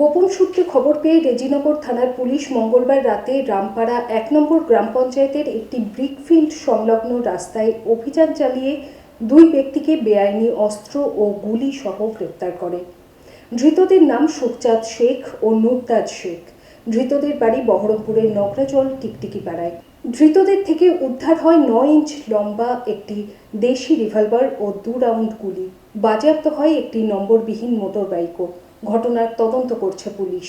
গোপন সূত্রে খবর পেয়ে রেজিনগর থানার পুলিশ মঙ্গলবার রাতে রামপাড়া এক নম্বর গ্রাম পঞ্চায়েতের একটি ব্রিকফিল্ড সংলগ্ন রাস্তায় অভিযান চালিয়ে দুই ব্যক্তিকে বেআইনি অস্ত্র ও গুলি সহ গ্রেপ্তার করে। ধৃতদের নাম সুখচাঁদ শেখ ও নুরতাজ শেখ। ধৃতদের বাড়ি বহরমপুরের নগরাজল টিকটিকি পাড়ায়। ধৃতদের থেকে উদ্ধার হয় নয় ইঞ্চ লম্বা একটি দেশি রিভলভার ও দু রাউন্ড গুলি। বাজেয়াপ্ত হয় একটি নম্বরবিহীন মোটর বাইকও ঘটনার তদন্ত করছে পুলিশ।